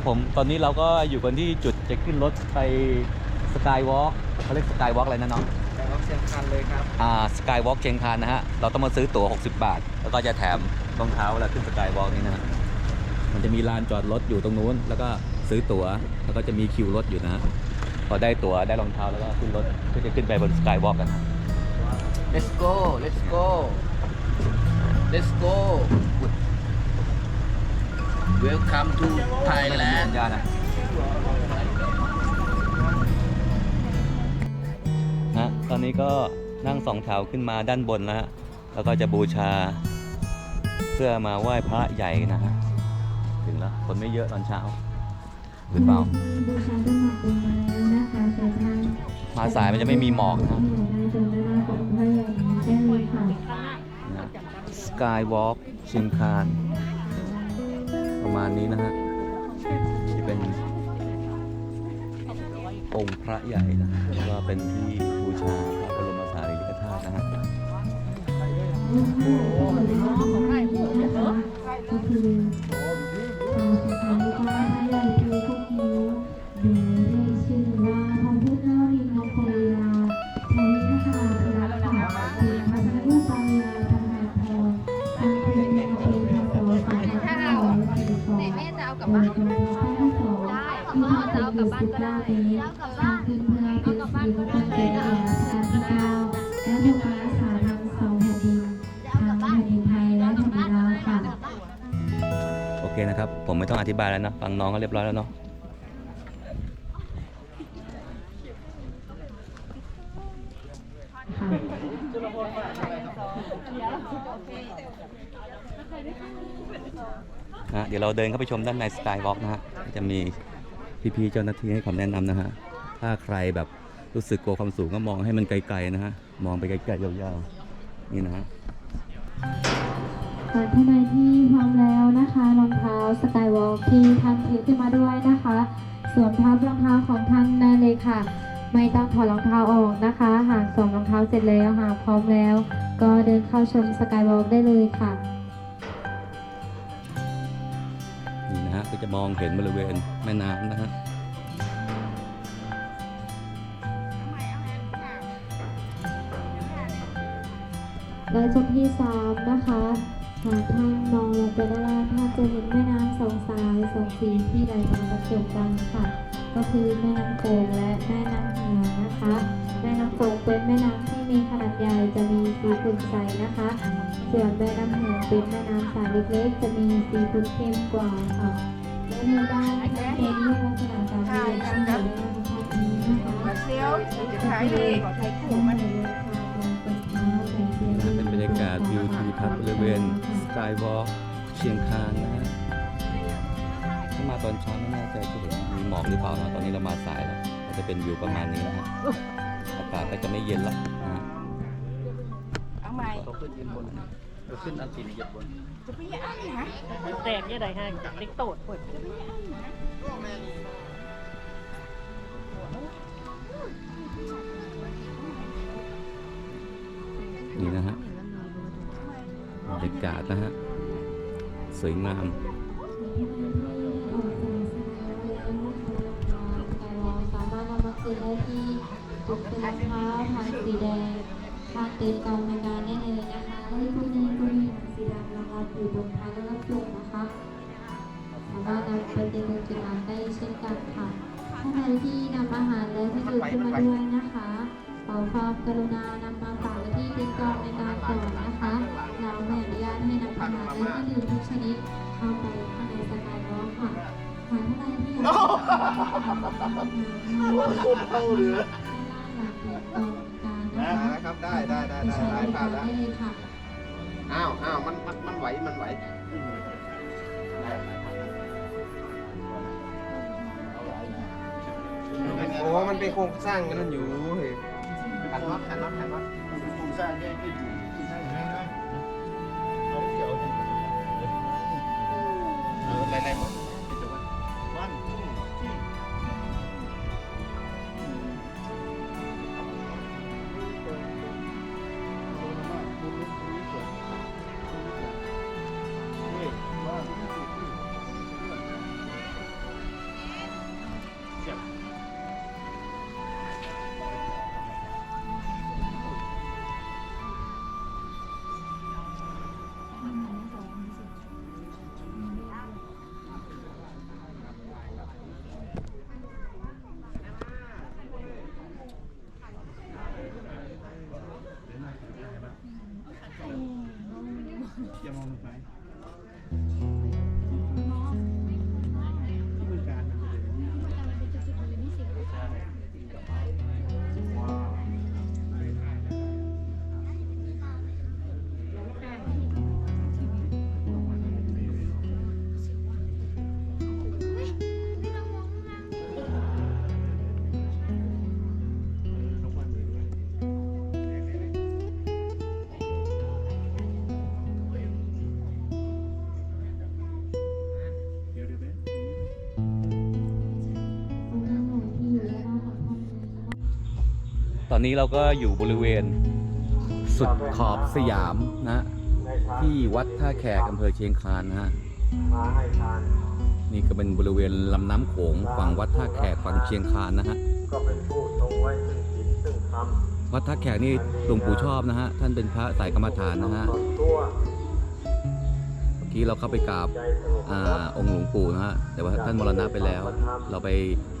ครับผม ตอนนี้เราก็อยู่กันที่จุดจะขึ้นรถไปสกายวอล์กเขาเรียกสกายวอล์กอะไรนะน้องแต่ว่าเชียงคันเลยครับ อ่าสกายวอล์กเชียงคานนะฮะ เราต้องมาซื้อตั๋ว 60 บาท แล้วก็จะแถมรองเท้าเวลาขึ้นสกายวอล์กนี่นะฮะมันจะมีลานจอดรถอยู่ตรงนู้น แล้วก็ซื้อตั๋ว แล้วก็จะมีคิวรถอยู่นะฮะ พอได้ตั๋วได้รองเท้าแล้วก็ขึ้นรถก็จะขึ้นไปบนสกายวอล์กกันฮะ let's go let's go let's go welcome to สั Thailand ญญาณนะนะตอนนี้ก็นั่งสองแถวขึ้นมาด้านบนแล้วฮะ แล้วก็จะบูชา เพื่อมาไหว้พระใหญ่นะฮะ ถึงแล้ว คนไม่เยอะตอนเช้า หรือเปล่าบูชาด้วยหมอกลงมาแล้วนะคะแต่ทางมาสายมันจะไม่มีหมอกนะที่อยู่ในดวงดาวของพระใหญ่นี้ได้เลยค่ะนะสกายวอล์กเชียงคาน ประมาณนี้นะฮะที่เป็นองค์พระใหญ่นะฮะแล้วก็เป็นที่บูชาพระบรมสารีริกธาตุนะฮะก็คือทำเป็นอยู่สิบเก้าปีทำขึ้นเพื่อเป็นสิริมงคลแก่แด่รัชกาลที่เก้าและทรงรักษาทั้งสองแผ่นดินทั้งแผ่นดินไทยและแผ่นดินลาวค่ะโอเคนะครับ ผมไม่ต้องอธิบายแล้วเนอะฟังน้องก็เรียบร้อยแล้วเนาะค่ะนะเดี๋ยวเราเดินเข้าไปชมด้านในสกายวอล์กนะฮะก็จะมี พี่ๆเจ้าหน้าที่ให้คำแนะนำนะฮะ ถ้าใครแบบรู้สึกกลัวความสูงก็มองให้มันไกลๆนะฮะ มองไปไกลๆยาวๆ นี่นะฮะค่ะท่านใดที่พร้อมแล้วนะคะรองเท้าสกายวอล์กที่ท่านถือขึ้นมาด้วยนะคะสวมทับรองเท้าของท่านได้เลยค่ะ ไม่ต้องถอดรองเท้าออกนะคะ หากสวมรองเท้าเสร็จแล้วหากพร้อมแล้ว ก็เดินเข้าชมสกายวอล์กได้เลยค่ะ มองเห็นบริเวณแม่น้ำนะฮะและจุดที่สามนะคะหากท่านมองลงไปด้านล่างท่านจะเห็นแม่น้ำสองสายสองสีที่ไหลมาบรรจบกันค่ะ ก็คือแม่น้ำโขงและแม่น้ำเหียงนะคะ แม่น้ำโขงเป็นแม่น้ำที่มีขนาดใหญ่จะมีสีขุ่นใสนะคะ ส่วนแม่น้ำเหียงเป็นแม่น้ำสายเล็กๆ จะมีสีขุ่นเข้มกว่าค่ะ และในด้านเป็นรูปลักษณะการเรียนที่อยู่ในภาพนี้นะคะเซียวจะขายดีขอไทยคู่มันเป็นบรรยากาศวิวทิวทัศน์บริเวณสกายวอล์กเชียงคานนะฮะถ้ามาตอนเช้าไม่แน่ใจจะเห็นมีหมอกหรือเปล่านะตอนนี้เรามาสายแล้วจะเป็นวิวประมาณนี้นะฮะอากาศก็จะไม่เย็นละนะฮะเอาใหม่ ขาขึ้นยืนบนเขาขึ้นอันตีนเหยียบบนจะไปย่างนะแตกยังไงฮะเล็กโตดเปิดนี่นะฮะบรรยากาศนะฮะ สวยงามสามารถนำมาคืนได้ที่ทุกเป็นรองเท้าทางสีแดงทางเต็นท์กองในการได้เลยนะคะ แล้วที่คุณนี้ก็มีหนังสีดำรองรับอยู่บนท้ายแล้วก็จุกนะคะสามารถนำไปเต็นท์จุดน้ำได้เช่นกันค่ะท่านใดที่นำอาหารและที่ดื่มขึ้นมาด้วยนะคะขอความกรุณานำมาฝากไว้ที่เต็นท์กองในการก่อนนะคะ เราไม่อนุญาตให้นำอาหารและที่ดื่มทุกชนิดเข้าไปข้างในสกายวอล์กค่ะหากท่านใดที่อยากจะเข้าเรือนะนะครับได้ได้ได้ได้ได้ภาพแล้วได้เลยค่ะ อ้าวอ้าวมันมันมันไหวมันไหวโอ้มันเป็นโครงสร้างกันนั่นอยู่เฮ้ยขันน็อตขันน็อตขันน็อต โครงสร้างแยกได้อยู่ อนนี้เราก็อยู่บริเวณสุดขอบสยามนะ ที่วัดท่าแขกอำเภอเชียงคานนะฮะนี่ก็เป็นบริเวณลำน้ำโขงฝั่งวัดท่าแขกฝั่งเชียงคานนะฮะก็เป็นผู้ทรงไว้ซึ่งศีลซึ่งธรรมวัดท่าแขกนี่หลวงปู่ชอบนะฮะ ท่านเป็นพระสายกรรมฐานนะฮะเมื่อกี้เราเข้าไปกราบองค์หลวงปู่นะฮะแต่ว่าท่านมรณะไปแล้ว เราไป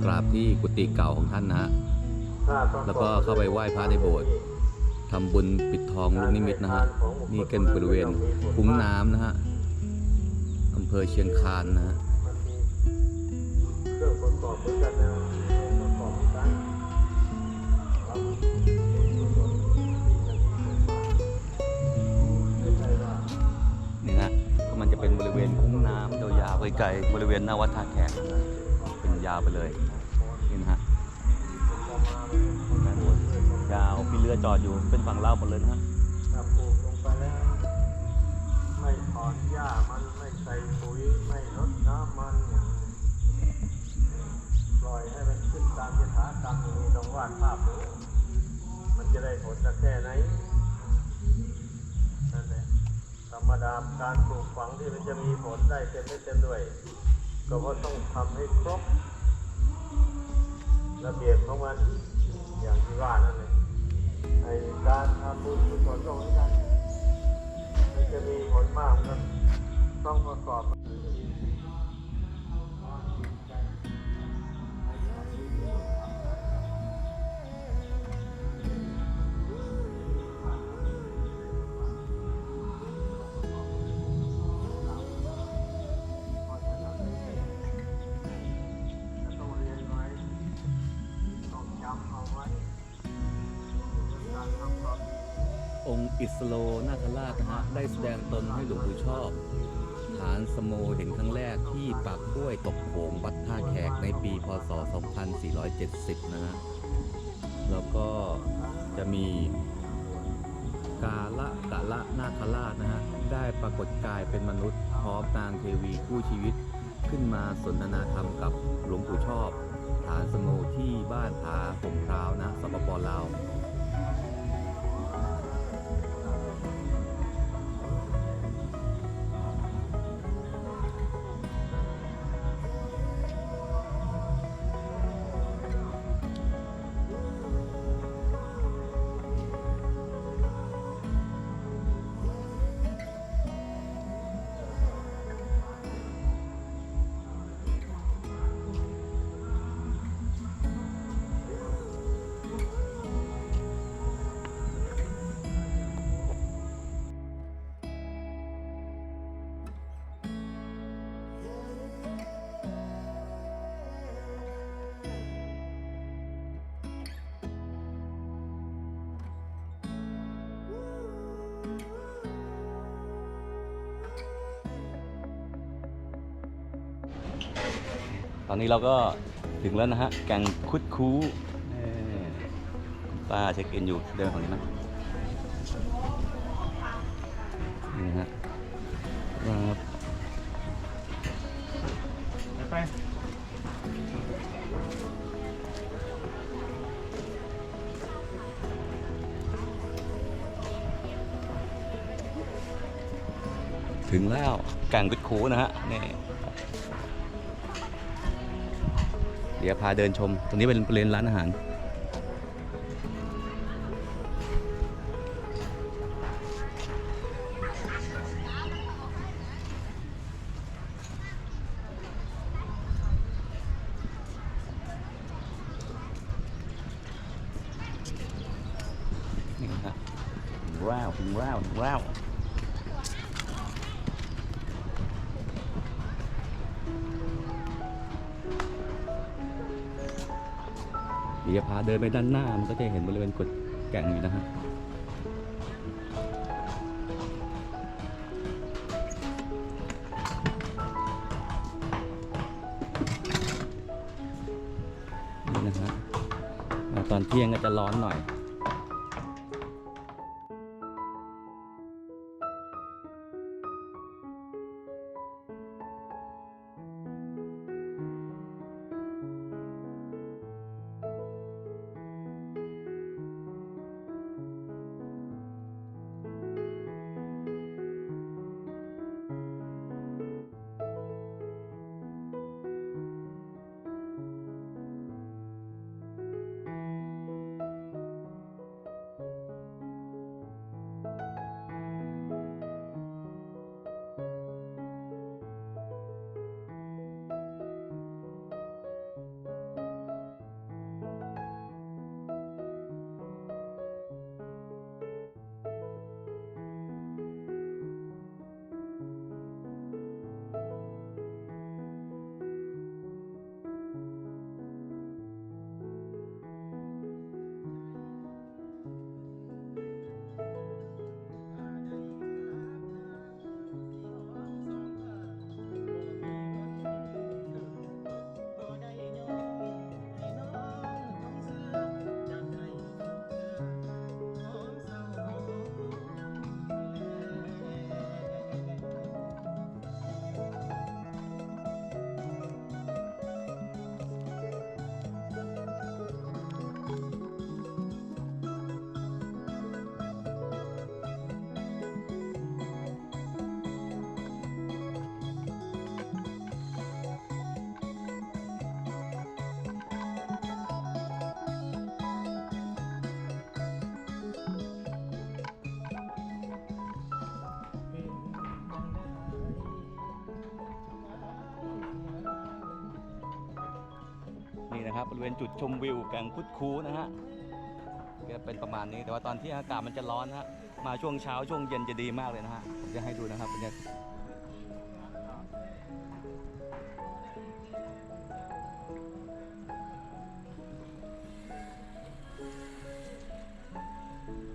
กราบที่กุฏิเก่าของท่านนะฮะ แล้วก็เข้าไปไหว้พระในโบสถ์ทำบุญปิดทองลูกนิมิตนะฮะ นี่เป็นบริเวณคุ้งน้ำนะฮะอำเภอเชียงคานนะฮะมันมีเครื่องประกอบเหมือนกันนะเครื่องประกอบเหมือนกันครับส่วนที่จะมีส่วนมากไม่ใช่ว่านี่นะก็มันจะเป็นบริเวณคุ้งน้ำยาวๆไกลๆบริเวณหน้าวัดท่าแขกเป็นยาวไปเลยนี่นะฮะ ยาวมีเรือจอดอยู่เป็นฝั่งเล่าวหมดเลยนะฮะถ้าปลูกลงไปแล้ว ไม่ถอนหญ้ามันไม่ใส่ปุ๋ยไม่รดน้ำมันเนี่ยปล่อยให้มันขึ้นตามยถากรรมอย่างนี้ต้องวาดภาพดูมันจะได้ผลสักแค่ไหนนั่นแหละธรรมดาการปลูกฝังที่มันจะมีผลได้เต็มไม่เต็มด้วย ก็เพราะต้องทำให้ครบระเบียบของมัน อย่างที่ว่านั่นเลยไอ้การทำบุญกุศลก็เหมือนกันมันจะมีผลมากมันต้องประกอบ ได้แสดงตนให้หลวงปู่ชอบ ฐานสโมเห็นครั้งแรกที่ปากกล้วยตกโขงวัดท่าแขกในปีพศ 2470 นะฮะ แล้วก็จะมีกาละกะละนาคราชนะฮะ ได้ปรากฏกายเป็นมนุษย์พร้อมนางเทวีคู่ชีวิตขึ้นมาสนทนาธรรมกับหลวงปู่ชอบ ฐานสโมที่บ้านผาผมพร้าวนะสปปลาว ตอนนี้เราก็ถึงแล้วนะฮะ แกงคุดคูป้าเช็คอินอยู่เดินฝั่งนี้นะนี่ฮะครับไปถึงแล้วแกงคุดคูนะฮะนี่ เดี๋ยวพาเดินชม ตรงนี้เป็นบริเวณร้านอาหาร แก่งอยู่นะฮะนี่นะฮะตอนเที่ยงก็จะร้อนหน่อย นี่นะครับบริเวณจุดชมวิวแก่งคุดคูนะฮะก็เป็นประมาณนี้แต่ว่าตอนที่อากาศมันจะร้อนนะฮะมาช่วงเช้าช่วงเย็นจะดีมากเลยนะฮะผมจะให้ดูนะครับเนี่ย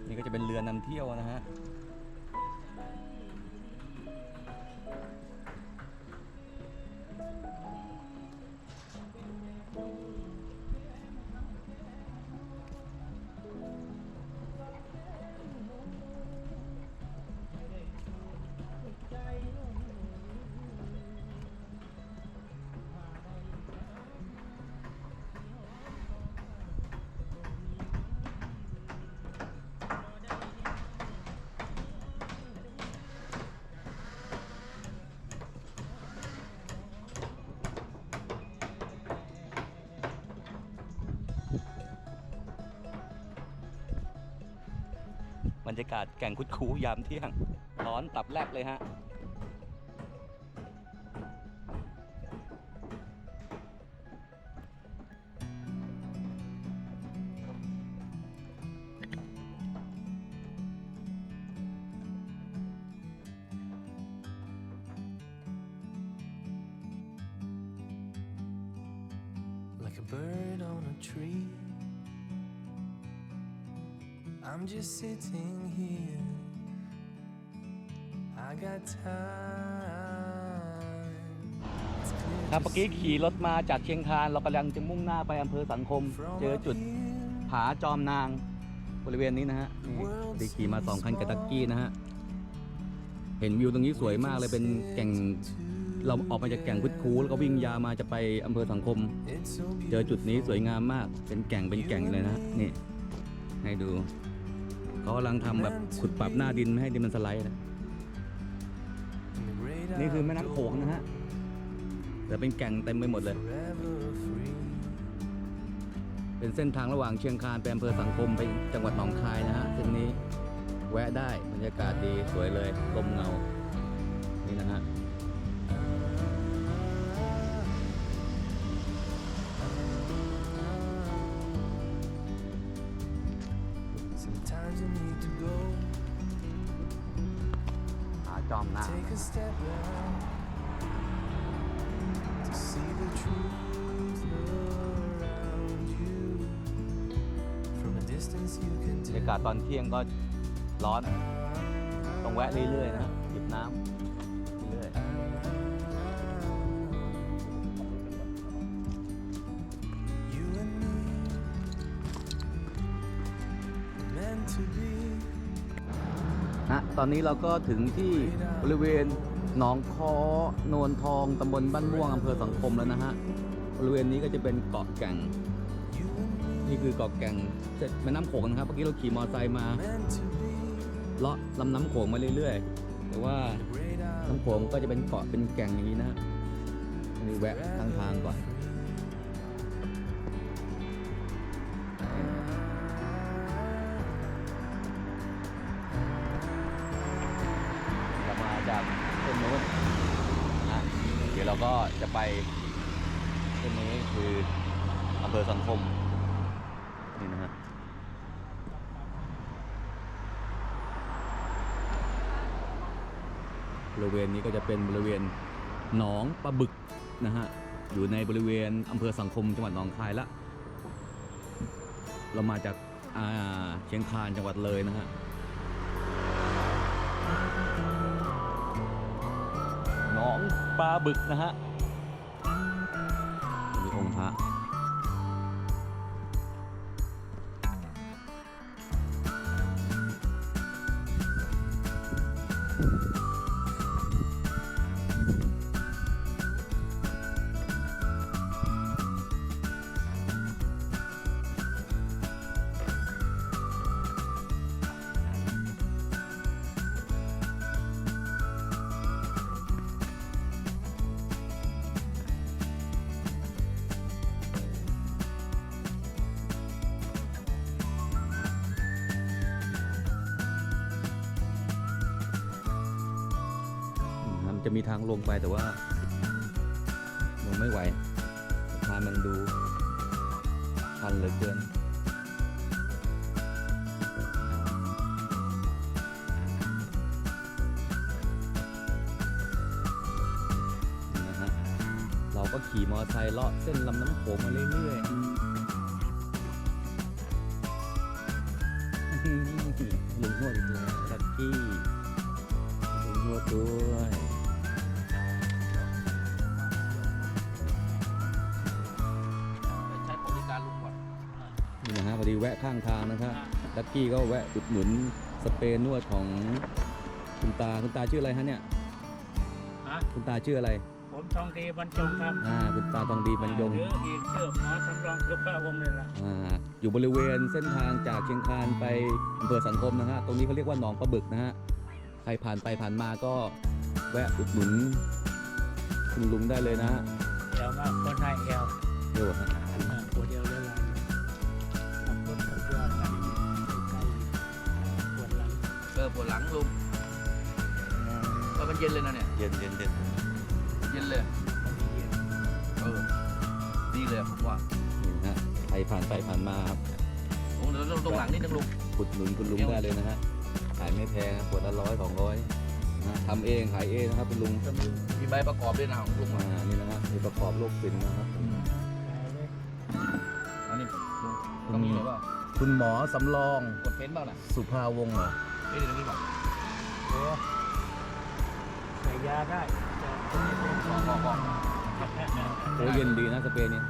นี่ก็จะเป็นเรือนำเที่ยวนะฮะ รรยากาศแก่งคุดคูยามเที่ยงร้อนตับแลบเลยฮะ bird on a tree. I'm just sitting here. I got time. It's clear ครับ to เมื่อกี้ see ขี่รถมาจากเชียงคานเรากำลังจะมุ่งหน้าไปอำเภอสังคม from เจอ up จุด here. ผาจอมนางบริเวณนี้นะฮะนี่ดีขี่มาสองคันกระตักกี้นะฮะ เห็นวิวตรงนี้สวยมากเลยเป็นแก่งเราออกมาจากแก่งพุทธคูแล้วก็วิ่งยาวมาจะไปอำเภอสังคม It's so เจอจุดนี้สวยงามมากเป็นแก่งเป็นแก่งเลยนะฮะนี่ให้ดู เขากำลังทำแบบขุดปรับหน้าดินไม่ให้ดินมันสไลด์นะนี่คือแม่น้ำโขงนะฮะแต่เป็นแก่งเต็มไปหมดเลย เป็นเส้นทางระหว่างเชียงคานไปอำเภอสังคมไปจังหวัดหนองคายนะฮะเส้นนี้แวะได้บรรยากาศดีสวยเลยลมเงา นี่นะฮะากาศตอนเที่ยงก็ร้อน ต้องแวะเรื่อยๆนะหยิบน้ำเรื่อยนะตอนนี้เราก็ถึงที่บริเวณหนองคอโนนทองตำบลบ้านม่วงอำเภอสังคมแล้วนะฮะบริเวณนี้ก็จะเป็นเกาะแก่ง นี่คือเกาะแก่งแม่น้ำโขงนะครับเมื่อกี้เราขี่มอเตอร์ไซค์มาเลาะลำน้ำโขงมาเรื่อยๆ แต่ว่าน้ำโขงก็จะเป็นเกาะเป็นแก่งอย่างนี้นะฮะนนี้แวะทางทางก่อนเรามาจากเส้นนู้นนะเดี๋ยวเราก็จะไปเส้นนี้คืออำเภอสังคม นี่นะฮะบริเวณนี้ก็จะเป็นบริเวณหนองปลาบึกนะฮะอยู่ในบริเวณอำเภอสังคมจังหวัดหนองคายละเรามาจากาเชียงคานจังหวัดเลยนะฮะหนองปลาบึกนะฮะมีองค์พระ จะมีทางลงไปแต่ว่าลงไม่ไหวทางมันดูชันเหลือเกินนี่นะฮะเราก็ขี่มอเตอร์ไซค์เลาะเส้นลำน้ำโขงมาเรื่อยๆลุงนวดอีกแล้วลักกี้ลุงนวดด้วยะฮะพอดีแวะข้างทางนะครับลักกี้ก็แวะอุดหนุนสเปรย์นวดของคุณตาคุณตาชื่ออะไรฮะเนี่ยฮะคุณตาชื่ออะไร ผมทองดีบรรจงครับอ่าคุณตาทองดีบรรยงหรืออีกชื่อหมอสำรองคือพระวงศ์เลยล่ะอ่าอยู่บริเวณเส้นทางจากเชียงคานไปอำเภอสังคมนะฮะตรงนี้เขาเรียกว่าหนองปลาบึกนะฮะใครผ่านไปผ่านมาก็แวะอุดหนุนคุณลุงได้เลยนะฮะเดี๋ยวมาคนให้เอวเดี๋ยวฮะ ปวดหลังลุงเออมันเย็นเลยนะเนี่ย เย็นเย็นเย็นเย็นเลย เออ ดีเลยผมว่านี่นะฮะใครผ่านไปผ่านมาครับลุงเดี๋ยวตรงหลังนิดนึงลุงอุดหนุนคุณลุงได้เลยนะฮะ ขายไม่แพงนะขวดละร้อยสองร้อยนะทำเองขายเองนะครับคุณลุงมีใบประกอบด้วยนะของลุงมาอะนี่นะฮะมีประกอบโรคสินนะครับ อันนี้ลุงต้องมีหรือเปล่าคุณหมอสำรองกดเพ้นเปล่าน่ะ สุภาวงศ์เหรอ เอ้ยเดี๋ยนี้เปล่าโอ้ใส่ยาได้บอกบอกบอกโอ้เย็นดีนะสเปรย์นี้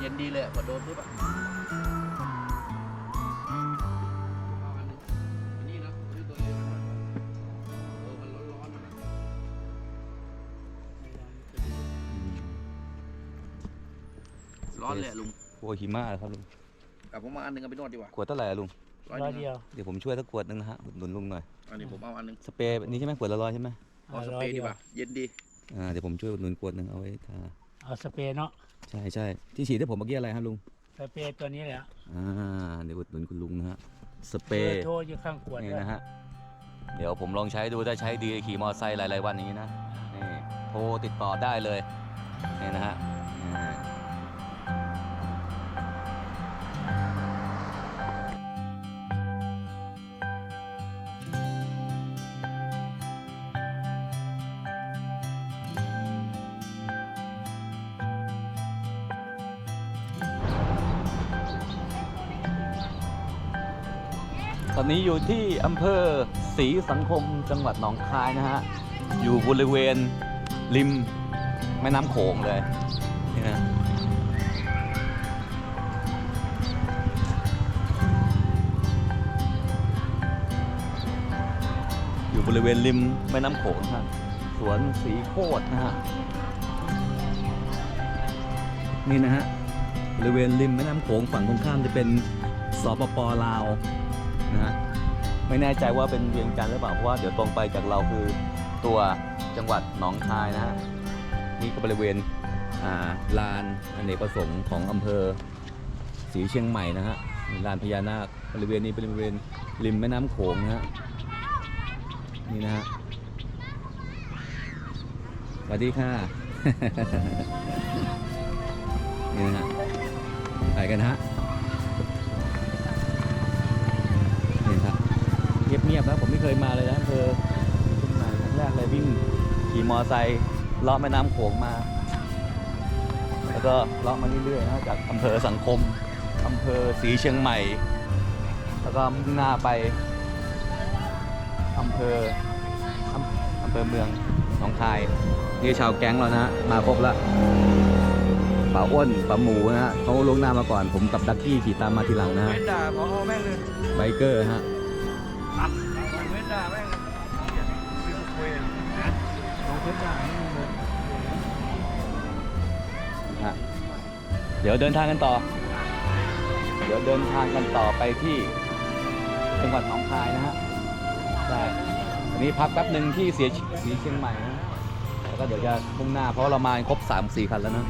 เย็นดีเลยพอโดนปุ๊บอะร้อนเลยลุงโอ้หิมะเหรอครับลุงกลับผมมาอันหนึงเอาไปนวดดีกว่าขวดเท่าไหร่อะลุง ร้อยร้อยหนึงเดียวเดี๋ยวผมช่วยสักขวดหนึงนะฮะอุดหนุนลุงหน่อยอันนี้ผมเอาอันหนึงสเปรย์นี้ใช่ไหมขวดละร้อยใช่ไหมเอาสเปรย์ดีกว่าเย็นดีอ่าเดี๋ยวผมช่วยอุดหนุนขวดหนึ่งเอาไว้ทาเอาสเปรย์เนาะใช่ใช่ที่ฉีดให้ผมเมื่อกี้อะไรครับลุงสเปรย์ตัวนี้แหละอ่าเดี๋ยวอุดหนุนคุณลุงนะฮะสเปเบรอย์ร์โทรอยู่ข้างขวดนี่ด้วยนะฮะเดี๋ยวผมลองใช้ดูถ้าใช้ดีขี่มอเตอร์ไซค์หลายๆวันอย่างนี้นะนี่โทรติดต่อได้เลยนี่นะฮะ นี้อยู่ที่อำเภอศรีสังคมจังหวัดหนองคายนะฮะ อยู่บริเวณริมแม่น้ำโขงเลยนี่นะอยู่บริเวณริมแม่น้ำโขงฮะสวนสีโคตรนะฮะ นี่นะฮะบริเวณริมแม่น้ำโขงฝั่งตรงข้ามจะเป็นสปปลาวนะฮะ ไม่แน่ใจว่าเป็นเวียงจันทร์หรือเปล่าเพราะว่าเดี๋ยวตรงไปจากเราคือตัวจังหวัดหนองคายนะฮะนี่ก็บริเวณลานอเนกประสงค์ของอำเภอศรีเชียงใหม่นะฮะลานพญานาคบริเวณนี้เป็นบริเวณริมแม่น้ำโขงนะฮะนี่นะฮะสวัสดีค่ะนี่นะฮะไปกันฮะ เคยมาเลยนะอำเภอขึ้นมาครั้งแรกเลยวิ่งขี่มอไซค์เลาะแม่น้ำโขงมา แล้วก็เลาะมาเรื่อยๆนะจากอำเภอสังคมอำเภอศรีเชียงใหม่ แล้วก็มุ่งหน้าไปอำเภออำอำเภอเมืองหนองคายนี่ชาวแก๊งเรานะฮะมาครบละป่าอ้วนป่าหมูนะฮะเขาลวงหน้ามาก่อนผมกับดักกี้ขี่ตามมาทีหลังนะฮะเว้นด่าพอแม่งเลยไบเกอร์ฮะ เดี๋ยวเดินทางกันต่อ เดี๋ยวเดินทางกันต่อไปที่จังหวัดหนองคายนะฮะใช่อันนี้พักแป๊บหนึ่งที่เสียสีเชียงใหม่นะแล้วก็เดี๋ยวจะมุ่งหน้าเพราะเรามาครบ3 4คันแล้วนะ